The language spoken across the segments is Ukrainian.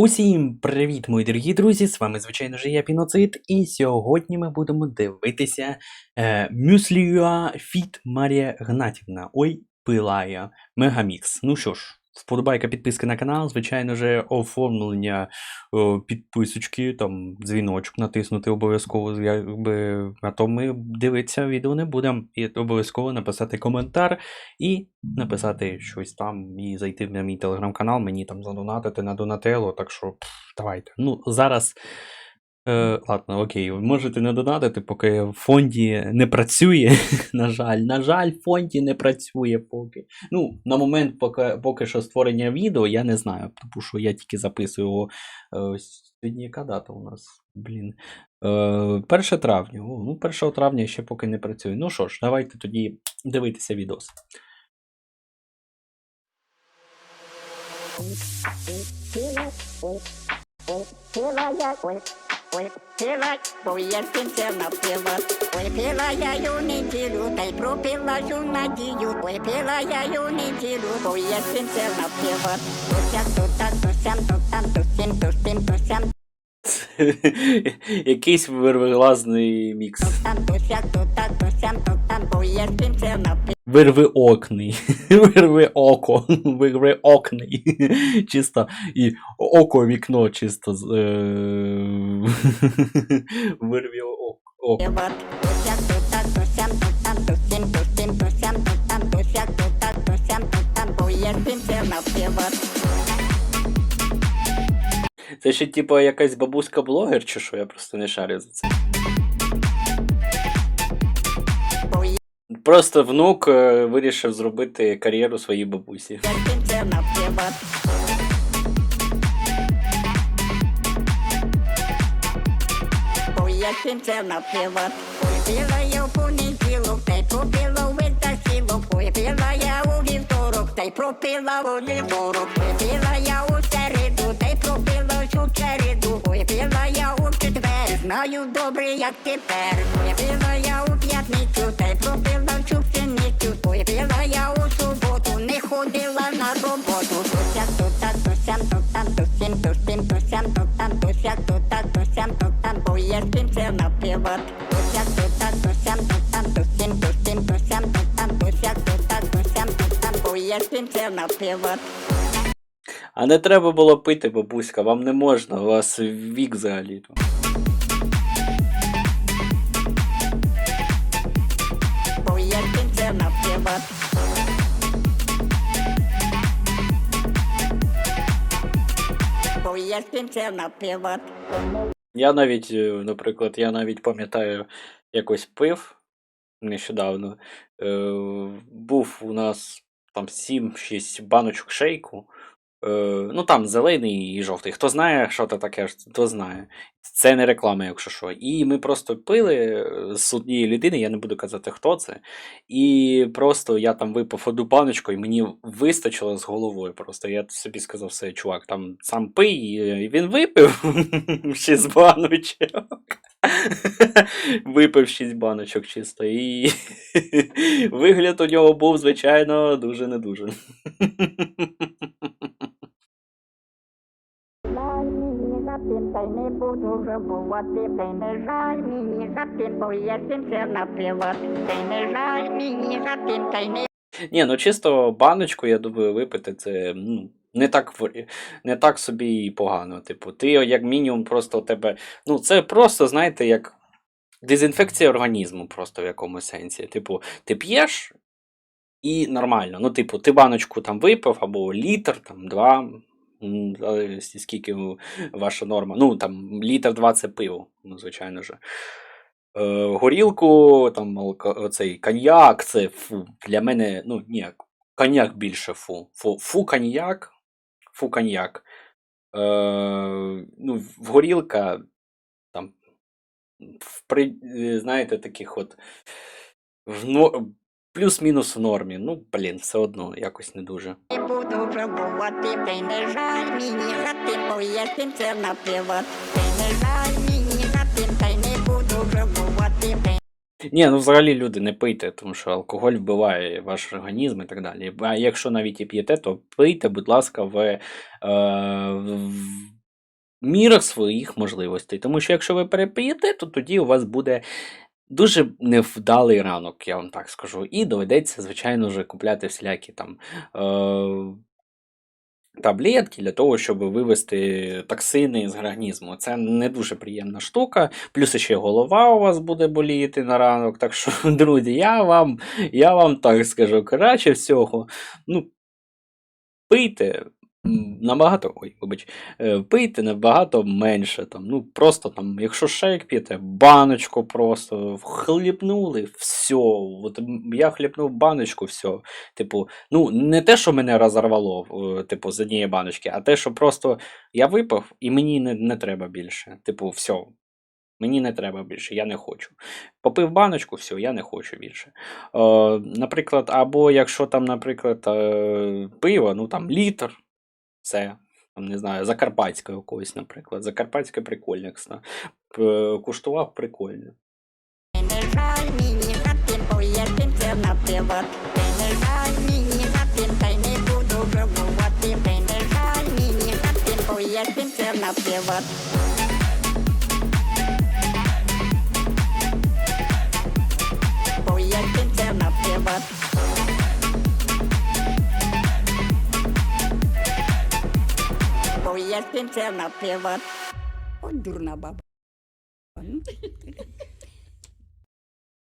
Усім привіт, мої дорогі друзі! З вами, звичайно ж, я Піноцид, і сьогодні ми будемо дивитися е, Мюсліюа Фіт Марія Гнатівна. Ой, пилая. Мегамікс. Ну що ж, вподобайка підписки на канал, звичайно ж, оформлення підписочки, там дзвіночок натиснути обов'язково, якби, а то ми дивитися відео не будемо. І обов'язково написати коментар і написати щось там, і зайти на мій телеграм-канал, мені там задонатити на Донателло, так що пф, давайте. Ну, зараз. Е, ладно, окей, ви можете не донатити, поки в фонді не працює. на жаль, на жаль, в фонді не працює поки. Ну, на момент, поки, поки що створення відео, я не знаю, тому що я тільки записую його. Е, сьогодні яка дата у нас? Блін. Е, 1 травня. О, ну, 1 травня ще поки не працює. Ну що ж, давайте тоді дивитися відос. Я, ой, пила, бо я кінця напила. Ой, пила я ю неділю, та й пропила ю надію. Ой, пила я ю неділю, бо я кінця напила. То сям, то так, то сям, то там, то сім, то сім, то сям, Якийсь вирвиглазний мікс. то там, то сяк, то так, то сям, то там, бо я кінця напила. Вирви окний. Вирви око. Вирви окний. Чисто. І око вікно чисто. з- е, Вирви око. Це ще типу якась бабуська блогер, чи що? Я просто не шарю за це. Просто внук е, вирішив зробити кар'єру своїй бабусі. кінця я кінця напила. Пила я в понеділок, та й пропила у вівторок, вівторок. Я у середу, череду. Пила я у четвер, знаю добре, як тепер. Пила я у п'ятницю, та й пропила всю пшеницю. Пила я у суботу, не ходила на роботу. То сяк, то так, то сям, то там, то сім, то сім, то сям, то там, то сяк, то так, то сям, то там, бо я кінця напила. То сяк, то так, то сям, то там, то сім, то сім, то сям, то там, то сяк, то так, А не треба було пити, бабуська, вам не можна, у вас вік взагалі. Я навіть, е, наприклад, я навіть пам'ятаю, якось пив нещодавно. Е, був у нас там 7-6 баночок шейку. Е, ну там зелений і жовтий. Хто знає, що це таке, то знає. Це не реклама, якщо що. І ми просто пили е, з однієї людини, я не буду казати, хто це. І просто я там випив одну баночку, і мені вистачило з головою. Просто я собі сказав, все, чувак, там сам пий, і він випив 6 баночок. Випив 6 баночок чисто. І вигляд у нього був, звичайно, дуже не дуже. Мені за тим, та й не буду жабувати, й не жаль мені за тим, бо я кінця напила. Та й не жаль мені за тим, та й не Ні, ну чисто баночку, я думаю, випити це ну, не так не так собі і погано. Типу, ти як мінімум просто тебе. Ну, це просто, знаєте, як дезінфекція організму, просто в якомусь сенсі. Типу, ти п'єш і нормально. Ну, типу, ти баночку там випив, або літр, там два. Скільки ваша норма. Ну, там, літр два це пиво, ну, звичайно ж. Е, горілку, там оцей коньяк, це фу. Для мене, ну ні, коньяк більше фу. Фу, фу коньяк, фу коньяк. Е, ну, горілка, там, в, е, знаєте, таких от в плюс-мінус в нормі. Ну, блін, все одно якось не дуже. буду жабувати, та й не жаль мені за тим, бо я. Та й не жаль мені за тим, та й не буду й Ні, ну взагалі люди не пийте, тому що алкоголь вбиває ваш організм і так далі. А якщо навіть і п'єте, то пийте, будь ласка, в, е, в мірах своїх можливостей. Тому що якщо ви переп'єте, то тоді у вас буде дуже невдалий ранок, я вам так скажу. І доведеться, звичайно вже купляти всілякі там. Е- Таблетки для того, щоб вивести токсини з організму. Це не дуже приємна штука. Плюс ще голова у вас буде боліти на ранок. Так що, друзі, я вам, я вам так скажу, краще всього, ну, пийте набагато, ой, вибач, е, пийте набагато менше. Там, ну, просто там, якщо шейк п'єте, баночку просто хлібнули, все. От я хлібнув баночку, все. Типу, ну, не те, що мене розорвало, е, типу, з однієї баночки, а те, що просто я випив і мені не, не треба більше. Типу, все. Мені не треба більше, я не хочу. Попив баночку, все, я не хочу більше. Е, наприклад, або якщо там, наприклад, е, пиво, ну там літр, це, там, не знаю, Закарпатська у когось, наприклад. Закарпатське прикольне, кста. Куштував прикольно. Не жаль мені хатин, бо я кінця напила. Не жаль мені хатин, та й не буду Я кінця напила. От дурна баба.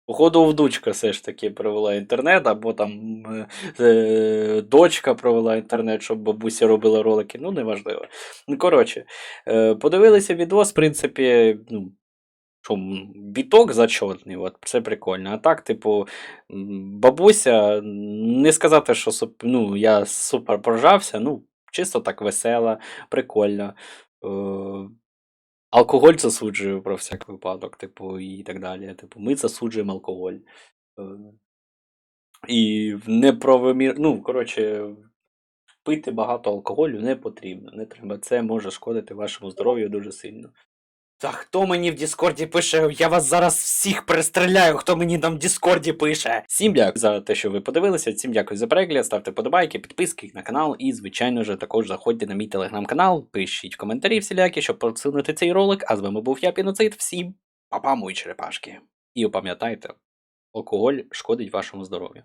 Походу, вдучка все ж таки провела інтернет, або там е, е, дочка провела інтернет, щоб бабуся робила ролики. Ну, неважливо. Ну, коротше, е, подивилися відос, в принципі, ну. Що, біток зачетний, от, це прикольно. А так, типу, бабуся, не сказати, що ну, я супер прожався, ну, чисто так весела, прикольна. Е, Алкоголь засуджую про всяк випадок, типу, і так далі. Типу, ми засуджуємо алкоголь. Е, І неправомір... Ну, коротше, пити багато алкоголю не потрібно. Не треба. Це може шкодити вашому здоров'ю дуже сильно. Та хто мені в Діскорді пише? Я вас зараз всіх перестріляю, хто мені там в Діскорді пише. Всім дякую за те, що ви подивилися. Всім дякую за перегляд. Ставте подобайки, підписки на канал. І, звичайно ж, також заходьте на мій телеграм-канал, пишіть коментарі всілякі, щоб просунути цей ролик. А з вами був я, Піноцид. Всім па-па, мої черепашки. І пам'ятайте, алкоголь шкодить вашому здоров'ю.